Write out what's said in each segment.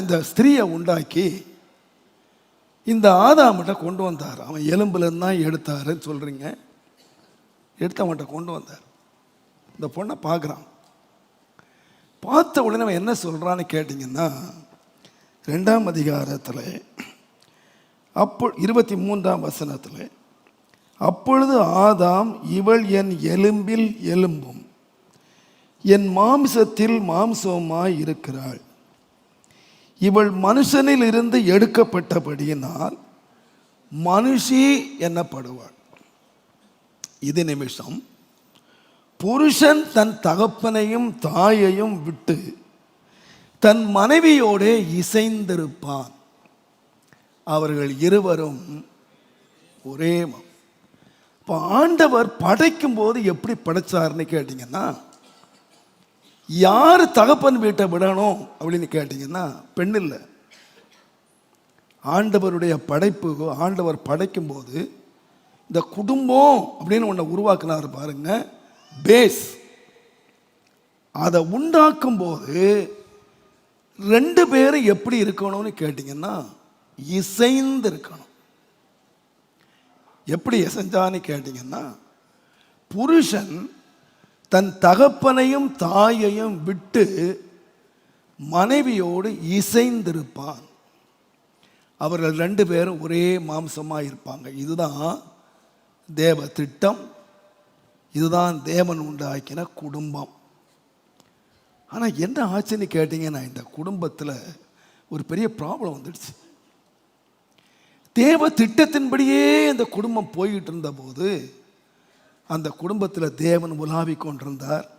இந்த ஸ்திரீயை உண்டாக்கி இந்த ஆதாமிட்ட கொண்டு வந்தார். அவன் எலும்புலேருந்து தான் எடுத்தாருன்னு சொல்கிறீங்க எடுத்து அவன்கிட்ட கொண்டு வந்தார். இந்த பொண்ணை பார்க்குறான். பார்த்த உடனே அவன் என்ன சொல்கிறான்னு கேட்டிங்கன்னா ரெண்டாம் அதிகாரத்தில் அப்போ இருபத்தி மூன்றாம் வசனத்தில் அப்பொழுது ஆதாம் இவள் என் எலும்பில் எலும்பும் என் மாம்சத்தில் மாம்சமாய் இருக்கிறாள். இவள் மனுஷனில் இருந்து எடுக்கப்பட்டபடியினால் மனுஷி என்னப்படுவாள். இது நிமிஷம். புருஷன் தன் தகப்பனையும் தாயையும் விட்டு தன் மனைவியோடே இசைந்திருப்பான். அவர்கள் இருவரும் ஒரே இப்போ ஆண்டவர் படைக்கும் போது எப்படி படைச்சாருன்னு கேட்டிங்கன்னா யார் தகப்பன் வீட்டை விடணும் அப்படின்னு கேட்டிங்கன்னா பெண் இல்லை. ஆண்டவருடைய படைப்பு ஆண்டவர் படைக்கும் போது இந்த குடும்பம் அப்படின்னு ஒன்றை உருவாக்குனார் பாருங்க பேஸ். அதை உண்டாக்கும் போது ரெண்டு பேரும் எப்படி இருக்கணும்னு கேட்டிங்கன்னா இசைந்து இருக்கணும். எப்படி இசைஞ்சான்னு கேட்டிங்கன்னா புருஷன் தன் தகப்பனையும் தாயையும் விட்டு மனைவியோடு இசைந்திருப்பான். அவர்கள் ரெண்டு பேரும் ஒரே மாம்சமாக இருப்பாங்க இதுதான் தேவ திட்டம். இதுதான் தேவன் உண்டாக்கின குடும்பம். ஆனால் என்ன ஆச்சுன்னு கேட்டிங்கன்னா இந்த குடும்பத்தில் ஒரு பெரிய ப்ராப்ளம் வந்துடுச்சு. தேவ திட்டத்தின்படியே இந்த குடும்பம் போய்கிட்டு இருந்தபோது அந்த குடும்பத்தில் தேவன் உலாவி கொண்டிருந்தார்.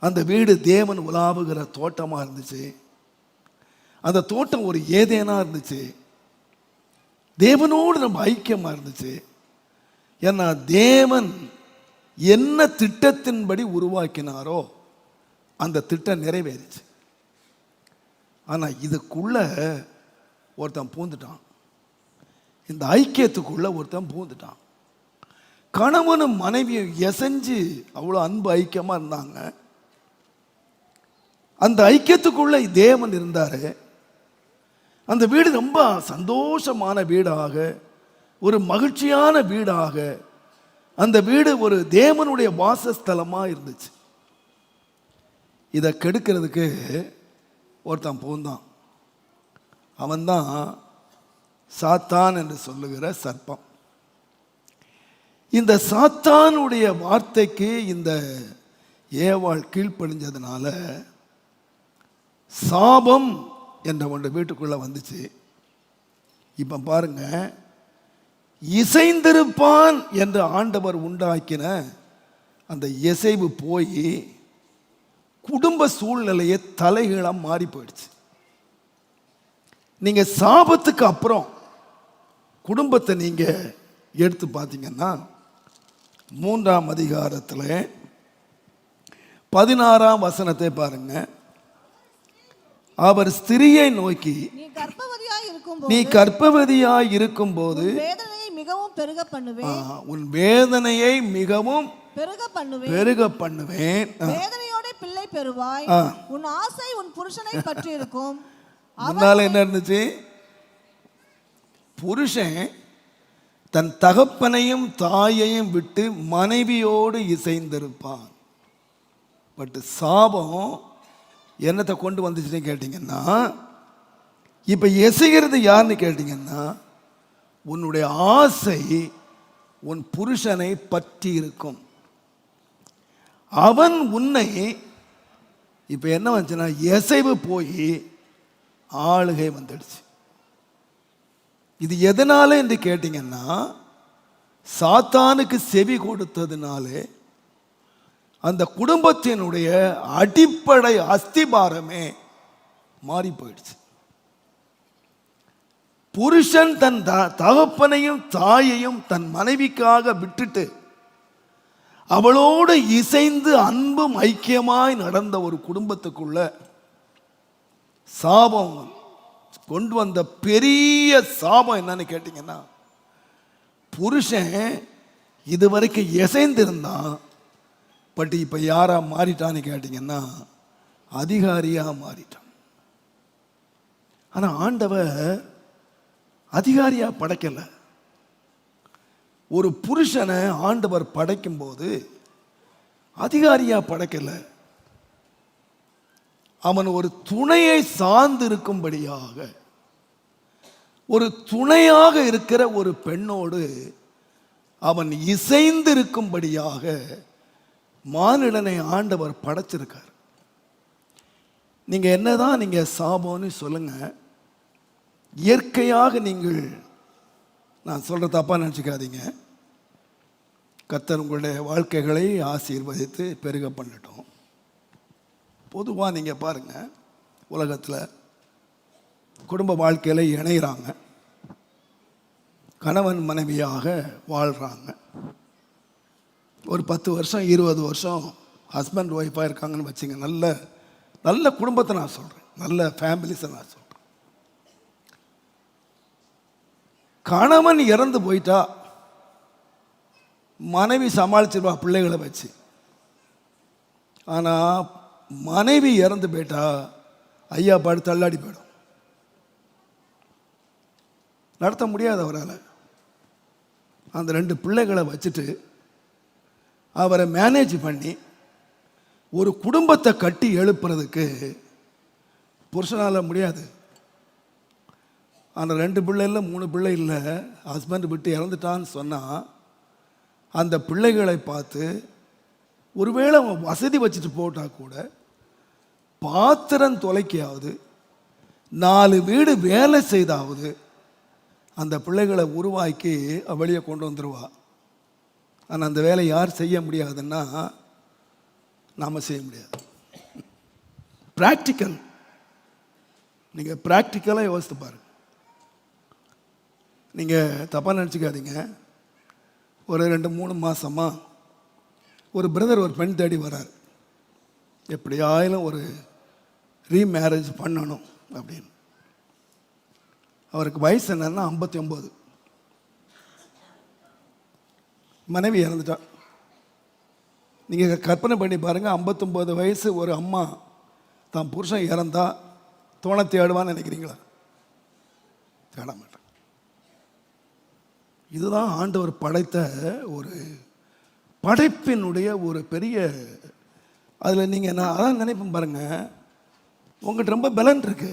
அந்த வீடு தேவன் உலாவுகிற தோட்டமாக இருந்துச்சு. அந்த தோட்டம் ஒரு ஏதேனாக இருந்துச்சு. தேவனோடு நம்ம ஐக்கியமாக இருந்துச்சு. ஏன்னா தேவன் என்ன திட்டத்தின்படி உருவாக்கினாரோ அந்த திட்டம் நிறைவேறிச்சு. ஆனால் இதுக்குள்ளே ஒருத்தன் பூந்துட்டான். இந்த ஐக்கியத்துக்குள்ளே ஒருத்தன் பூந்துட்டான். கணவனும் மனைவியும் எசைஞ்சு அவ்வளோ அன்பு ஐக்கியமாக இருந்தாங்க. அந்த ஐக்கியத்துக்குள்ளே தேவன் இருந்தார். அந்த வீடு ரொம்ப சந்தோஷமான வீடாக ஒரு மகிழ்ச்சியான வீடாக அந்த வீடு ஒரு தேவனுடைய வாசஸ்தலமாக இருந்துச்சு. இதை கெடுக்கிறதுக்கு ஒருத்தன் பூந்தான். அவன்தான் சாத்தான் என்று சொல்லுகிற சர்ப்பம். இந்த சாத்தானுடைய வார்த்தைக்கு இந்த ஏவாள் கீழ்ப்பணிஞ்சதுனால சாபம் என்ற ஒன்று வீட்டுக்குள்ளே வந்துச்சு. இப்போ பாருங்க இசைந்திருப்பான் என்று ஆண்டவர் உண்டாக்கின அந்த இசைவு போய் குடும்ப சூழ்நிலையை தலைகீழாக மாறி போயிடுச்சு. நீங்கள் சாபத்துக்கு அப்புறம் குடும்பத்தை நீங்கள் எடுத்து பார்த்தீங்கன்னா மூன்றாம் அதிகாரத்தில் பதினாறாம் வசனத்தை பாருங்க. அவர் ஸ்திரியை நோக்கி நீ கர்ப்பவதியாய் இருக்கும் வேதனையை மிகவும் பெருக பண்ணுவேன். உன் வேதனையை மிகவும் பெருக பண்ணுவேன். பெருக பண்ணுவேன். வேதனையோட பிள்ளை பெறுவாய். உன் ஆசை உன் புருஷனை பற்றி இருக்கும் முன்னால என்ன இருந்துச்சு? புருஷன் தன் தகப்பனையும் தாயையும் விட்டு மனைவியோடு இசைந்திருப்பான். பட் சாபம் என்னத்தை கொண்டு வந்துச்சுன்னு கேட்டிங்கன்னா இப்போ எசைகிறது யாருன்னு கேட்டிங்கன்னா உன்னுடைய ஆசை உன் புருஷனை பற்றி இருக்கும். அவன் உன்னை இப்போ என்ன வந்துச்சுன்னா எசைவு போய் ஆளுகை வந்துடுச்சு. இது எதனால என்று கேட்டிங்கன்னா சாத்தானுக்கு செவி கொடுத்ததுனாலே அந்த குடும்பத்தினுடைய அடிப்படை அஸ்திபாரமே மாறி போயிடுச்சு புருஷன் தன் த- தகப்பனையும் தாயையும் தன் மனைவிக்காக விட்டுட்டு அவளோடு இசைந்து அன்பும் ஐக்கியமாய் நடந்த ஒரு குடும்பத்துக்குள்ள சாபம் கொண்டு வந்த பெரிய சாபம் என்னன்னு கேட்டிங்கன்னா புருஷன் இதுவரைக்கும் இசைந்திருந்தான் பட் இப்போ யாரா மாறிட்டான்னு கேட்டிங்கன்னா அதிகாரியாக மாறிட்டான். ஆனால் ஆண்டவர் அதிகாரியா படைக்கலை. ஒரு புருஷனை ஆண்டவர் படைக்கும்போது அதிகாரியா படைக்கலை. அவன் ஒரு துணையை சார்ந்து இருக்கும்படியாக ஒரு துணையாக இருக்கிற ஒரு பெண்ணோடு அவன் இசைந்து இருக்கும்படியாக மானிடனை ஆண்டவர் படைச்சிருக்கார். நீங்க என்னதான் நீங்கள் சாபம்னு சொல்லுங்கள் இயற்கையாக நீங்கள் நான் சொல்கிற தப்பா நினச்சிக்காதீங்க. கத்தர் உங்களுடைய வாழ்க்கைகளை ஆசீர்வதித்து பெருக பண்ணட்டும். பொதுவாக நீங்கள் பாருங்கள் உலகத்தில் குடும்ப வாழ்க்கையில் இணைகிறாங்க கணவன் மனைவியாக வாழ்கிறாங்க ஒரு பத்து வருஷம் இருபது வருஷம் ஹஸ்பண்ட் ஒய்ஃபாக இருக்காங்கன்னு வச்சுங்க நல்ல நல்ல குடும்பத்தை நான் சொல்கிறேன் நல்ல ஃபேமிலிஸை நான் சொல்கிறேன் கணவன் இறந்து போயிட்டா மனைவி சமாளிச்சிருவா பிள்ளைகளை வச்சு. ஆனால் மனைவி இறந்து போயிட்டா ஐயா பாடு தள்ளாடி போயிடும். நடத்த முடியாது அவரால். அந்த ரெண்டு பிள்ளைகளை வச்சுட்டு அவரை மேனேஜ் பண்ணி ஒரு குடும்பத்தை கட்டி எழுப்புறதுக்கு புருஷனால் முடியாது. அந்த ரெண்டு பிள்ளை இல்லை மூணு பிள்ளை இல்லை ஹஸ்பண்ட் விட்டு இறந்துட்டான்னு சொன்னால் அந்த பிள்ளைகளை பார்த்து ஒருவேளை அவன் வசதி வச்சுட்டு போட்டால் கூட பாத்திரம் தொலைக்கியாவது நாலு வீடு வேலை செய்தாவது அந்த பிள்ளைகளை உருவாக்கி வெளியே கொண்டு வந்துடுவா ஆனால் அந்த வேலை யார் செய்ய முடியாதுன்னா நாம் செய்ய முடியாது. ப்ராக்டிக்கல் நீங்கள் ப்ராக்டிக்கலாக யோசித்து பாருங்க. நீங்கள் தப்பாக நினச்சிக்காதீங்க. ஒரு ரெண்டு மூணு மாதமாக ஒரு பிரதர் ஒரு பெண் தேடி வரார். எப்படியாயிலும் ஒரு ரீமேரேஜ் பண்ணணும் அப்படின்னு. அவருக்கு வயசு என்னன்னா ஐம்பத்தி ஒம்பது மனைவி இறந்துட்டா. நீங்கள் கற்பனை பண்ணி பாருங்கள் ஐம்பத்தொம்போது வயசு ஒரு அம்மா தான் புருஷன் இறந்தா தோணை தேடுவான்னு நினைக்கிறீங்களா? தேட மாட்டேன் இதுதான் ஆண்டவர் படைத்த ஒரு படைப்பினுடைய ஒரு பெரிய அதில் நீங்கள் நான் அதான் நினைப்பேன் பாருங்கள் உங்கள்கிட்ட ரொம்ப பலன் இருக்கு.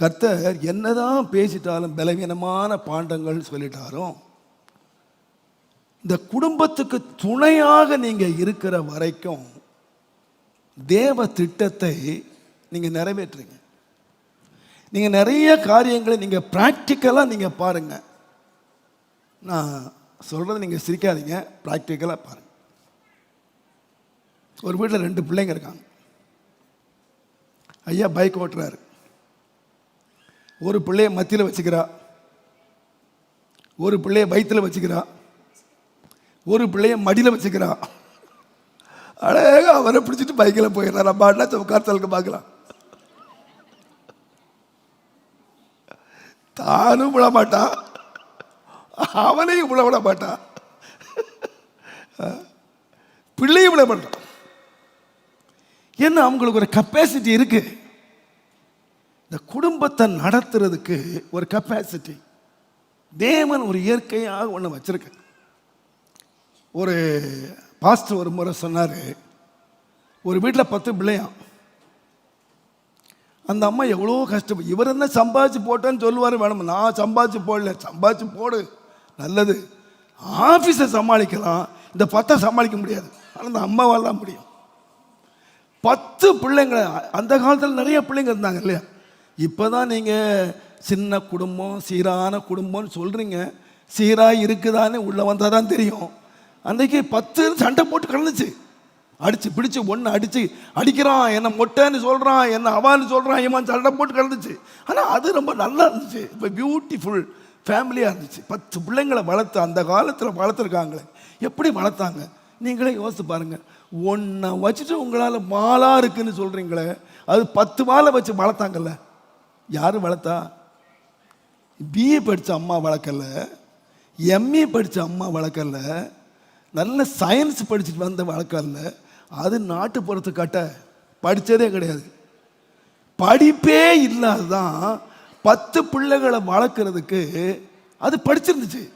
கர்த்தர் என்னதான் பேசிட்டாலும் பலவீனமான பாண்டங்கள் சொல்லிட்டாரும் இந்த குடும்பத்துக்கு துணையாக நீங்கள் இருக்கிற வரைக்கும் தேவ திட்டத்தை நீங்கள் நிறைவேற்றுங்க. நீங்கள் நிறைய காரியங்களை நீங்கள் ப்ராக்டிக்கலாக நீங்கள் பாருங்கள் நான் சொல்கிறத நீங்கள் சிரிக்காதீங்க ப்ராக்டிக்கலாக பாருங்கள் ஒரு வீட்டில் ரெண்டு பிள்ளைங்க இருக்காங்க. ஐயா பைக் ஓட்டுறாரு. ஒரு பிள்ளைய மத்தியில் வச்சுக்கிறா. ஒரு பிள்ளைய வயிற்றில் வச்சுக்கிறா. ஒரு பிள்ளைய மடியில் வச்சுக்கிறா. அழகா அவரை பிடிச்சிட்டு பைக்கில் போயிடுறாரு. நம்ம அண்ணா உட்கார்த்தலுக்கு பார்க்கலாம். தானும் விட மாட்டான் அவனையும் விட விட மாட்டான் பிள்ளையும் விட மாட்டான் என்ன அவங்களுக்கு ஒரு கெப்பாசிட்டி இருக்கு? இந்த குடும்பத்தை நடத்துறதுக்கு ஒரு கெப்பாசிட்டி தேவன் ஒரு இயற்கையாக ஒன்று வச்சுருக்க ஒரு பாஸ்டர் ஒரு முறை சொன்னார் ஒரு வீட்டில் பத்து பிள்ளையாம் அந்த அம்மா எவ்வளோ கஷ்டம் இவர் என்ன சம்பாதிச்சு போட்டேன்னு சொல்லுவார் வேணும் நான் சம்பாதிச்சு போடல. சம்பாதிச்சு போடு. நல்லது. ஆஃபீஸை சமாளிக்கலாம். இந்த பத்தை சமாளிக்க முடியாது. ஆனால் இந்த அம்மாவால் தான் முடியும். பத்து பிள்ளைங்களை அந்த காலத்தில் நிறைய பிள்ளைங்க இருந்தாங்க இல்லையா? இப்போ தான் நீங்கள் சின்ன குடும்பம் சீரான குடும்பம்னு சொல்கிறீங்க சீராக இருக்குதான்னு உள்ளே வந்தால் தான் தெரியும். அன்றைக்கி பத்து சண்டை போட்டு கிடந்துச்சு அடித்து பிடிச்சு ஒன்று அடித்து அடிக்கிறான் என்னை மொட்டைன்னு சொல்கிறான் என்னை அவான்னு சொல்கிறான் இவன் சண்டை போட்டு கிடந்துச்சு ஆனால் அது ரொம்ப நல்லா இருந்துச்சு. இப்போ பியூட்டிஃபுல் ஃபேமிலியாக இருந்துச்சு. பத்து பிள்ளைங்களை வளர்த்து அந்த காலத்தில் வளர்த்துருக்காங்களே. எப்படி வளர்த்தாங்க? நீங்களே யோசித்து பாருங்கள் ஒன்றை வச்சுட்டு உங்களால் மாலாக இருக்குன்னு சொல்கிறீங்களே அது பத்து மாலை வச்சு வளர்த்தாங்கல்ல. யார் வளர்த்தா? பிஏ படித்த அம்மா வளர்க்கல எம்ஏ படித்த அம்மா வளர்க்கல நல்ல சயின்ஸ் படிச்சுட்டு வந்த வளர்க்கல. அது நாட்டுப்புறத்து கட்ட படித்ததே கிடையாது. படிப்பே இல்லாததான் பத்து பிள்ளைகளை வளர்க்குறதுக்கு அது படிச்சிருந்துச்சு.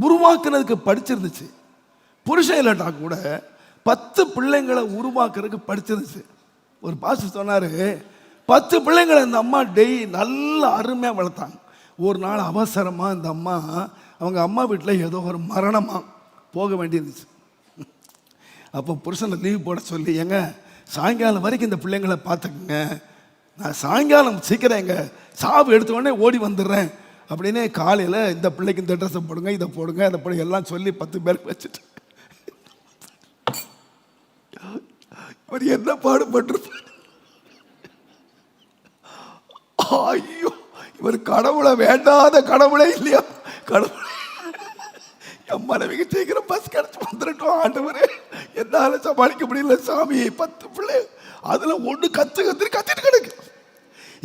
உருவாக்குறதுக்கு படிச்சிருந்துச்சு. புருஷன் இல்லாட்டா கூட பத்து பிள்ளைங்களை உருவாக்குறதுக்கு படிச்சிருந்துச்சு. ஒரு பாஸ்டர் சொன்னார் பத்து பிள்ளைங்களை இந்த அம்மா டெய் நல்ல அருமையாக வளர்த்தாங்க. ஒரு நாள் அவசரமாக இந்த அம்மா அவங்க அம்மா வீட்டில் ஏதோ ஒரு மரணமாக போக வேண்டியிருந்துச்சு. அப்போ புருஷனை லீவ் போட சொல்லி ஏங்க சாயங்காலம் வரைக்கும் இந்த பிள்ளைங்களை பார்த்துக்குங்க. நான் சாயங்காலம் சீக்கிரம் எங்க சாவு எடுத்த உடனே ஓடி வந்துடுறேன். அப்படின்னு காலையில் இந்த பிள்ளைக்கு இந்த ட்ரெஸ்ஸை போடுங்க இதை போடுங்க அதை போடுங்க எல்லாம் சொல்லி பத்து பேருக்கு வச்சுட்டு. இவர் என்ன பாடுபட்டிருப்பார்? ஐயோ இவர் கடவுளை வேண்டாத கடவுளே இல்லையா? கடவுளே. என் மனைவிக்கு சீக்கிரம் பஸ் கிடச்சி வந்துடட்டும் ஆண்டவர். என்னால் சமாளிக்க முடியல சாமி பத்து பிள்ளை. அதில் ஒன்று கத்து கத்து கத்திட்டு கிடக்கு.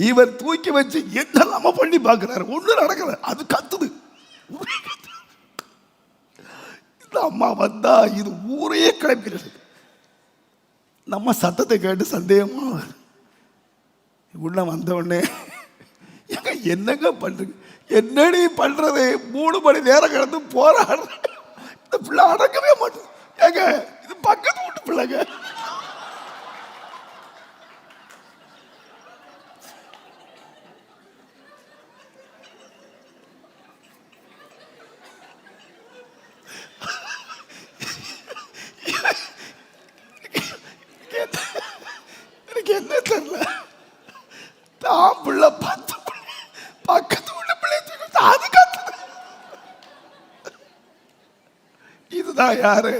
இவர் தூக்கி வச்சு என்னெல்லாம பண்ணி பார்க்குறாரு. ஒன்று நடக்கல அது கத்துது. இந்த அம்மா வந்தா இது ஊரையே கிளப்பிடுது நம்ம சத்தத்தை கேட்டு சந்தேகமாக உள்ள வந்த என்னங்க பண்ணுறீங்க என்னடி பண்றது? மூணு மணி நேரம் கிடந்து போராடுற இந்த பிள்ளை அடக்கவே மாட்டேங்குது. ஏங்க இது பக்கத்து வீட்டு பிள்ளைங்க. எனக்கு என்ன தெரியல. தான் பிள்ளை பக்கத்து உள்ள பிள்ளை தூக்கிட்டு அது கத்துது இதுதான் யாரு?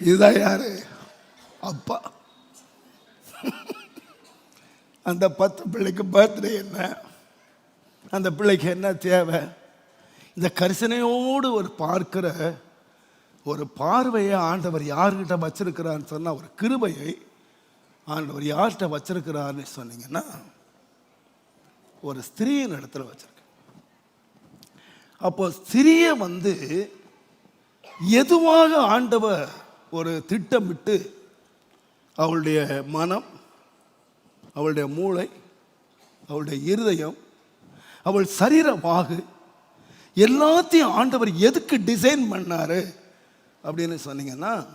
இதுதான் யாரு? அப்பா. அந்த பத்து பிள்ளைக்கு பர்த்டே என்ன? அந்த பிள்ளைக்கு என்ன தேவை? இந்த கரிசனையோடு ஒரு பார்க்கிற ஒரு பார்வையை ஆண்டவர் யார்கிட்ட வச்சிருக்கிறான்னு சொன்னா ஒரு கிருபையை ஆண்டவர் யார்கிட்ட வச்சிருக்கிறார்னு சொன்னீங்கன்னா ஒரு ஸ்திரீயின் இடத்துல வச்சிருக்க அப்போ சிறிய வந்து எதுவாக ஆண்டவர் ஒரு திட்டமிட்டு அவளுடைய மனம் அவளுடைய மூளை அவளுடைய இருதயம் அவள் சரீர வாகு எல்லாத்தையும் ஆண்டவர் எதுக்கு டிசைன் பண்ணார் அப்படின்னு சொன்னீங்கன்னா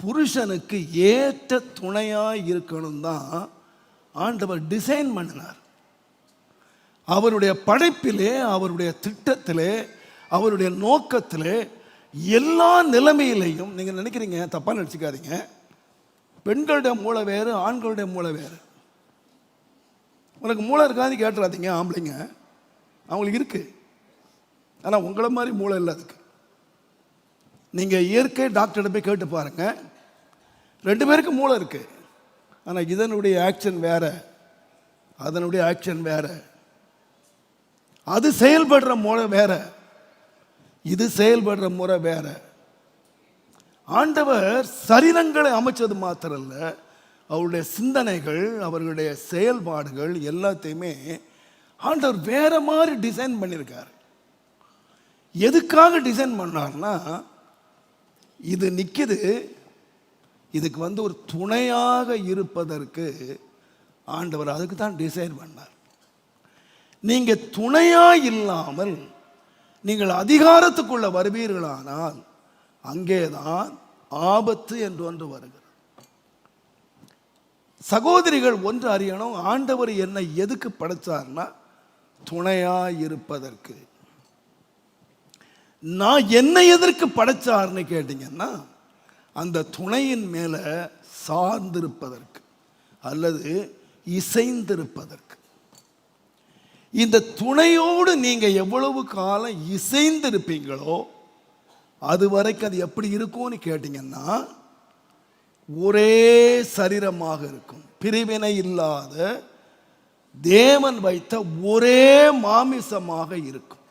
புருஷனுக்கு ஏற்ற துணையாக இருக்கணும் தான் ஆண்டவர் டிசைன் பண்ணினார். அவருடைய படைப்பிலே அவருடைய திட்டத்திலே அவருடைய நோக்கத்திலே எல்லா நிலைமையிலையும் நீங்கள் நினைக்கிறீங்க தப்பாக நினச்சிக்காதீங்க. பெண்களுடைய மூளை வேறு ஆண்களுடைய மூளை வேறு. உனக்கு மூளை இருக்காது கேட்டுறாதீங்க ஆம்பளைங்க. அவங்களுக்கு இருக்குது ஆனால் உங்களை மாதிரி மூளை இல்லை அதுக்கு. நீங்கள் இயற்கை டாக்டர்கிட்ட போய் கேட்டு பாருங்கள் ரெண்டு பேருக்கு மூளை இருக்குது ஆனால் இதனுடைய ஆக்ஷன் வேறு. அதனுடைய ஆக்ஷன் வேறு. அது செயல்படுற முறை வேற. இது செயல்படுற முறை வேற. ஆண்டவர் சரீரங்களை அமைச்சது மாத்திரம் அவருடைய சிந்தனைகள் அவர்களுடைய செயல்பாடுகள் எல்லாத்தையுமே ஆண்டவர் வேற மாதிரி டிசைன் பண்ணியிருக்கார். எதுக்காக டிசைன் பண்ணார்னா இது நிற்கிது இதுக்கு வந்து ஒரு துணையாக இருப்பதற்கு ஆண்டவர் அதுக்கு தான் டிசைன் பண்ணார். நீங்கள் துணையா இல்லாமல் நீங்கள் அதிகாரத்துக்குள்ள வருவீர்களானால் அங்கேதான் ஆபத்து என்று ஒன்று வருகிறது. சகோதரிகள் ஒன்று அறியணும் ஆண்டவர் என்னை எதுக்கு படைத்தார்னா துணையா இருப்பதற்கு நான் என்னை எதற்கு படைச்சார்னு கேட்டீங்கன்னா அந்த துணையின் மேலே சார்ந்திருப்பதற்கு அல்லது இசைந்திருப்பதற்கு. இந்த துணையோடு நீங்கள் எவ்வளவு காலம் இசைந்திருப்பீங்களோ அது வரைக்கும் அது எப்படி இருக்கும்னு கேட்டிங்கன்னா ஒரே சரீரமாக இருக்கும். பிரிவினை இல்லாத தேவன் வைத்த ஒரே மாமிசமாக இருக்கும்.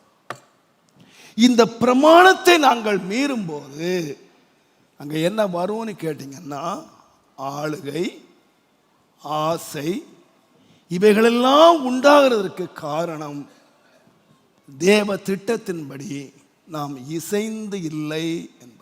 இந்த பிரமாணத்தை நாங்கள் மீறும்போது அங்கே என்ன வரும்னு கேட்டிங்கன்னா ஆளுகை ஆசை இவைகளெல்லாம் உண்டாகிறதற்கு காரணம் தேவ திட்டத்தின்படி நாம் இசைந்து இல்லை என்று.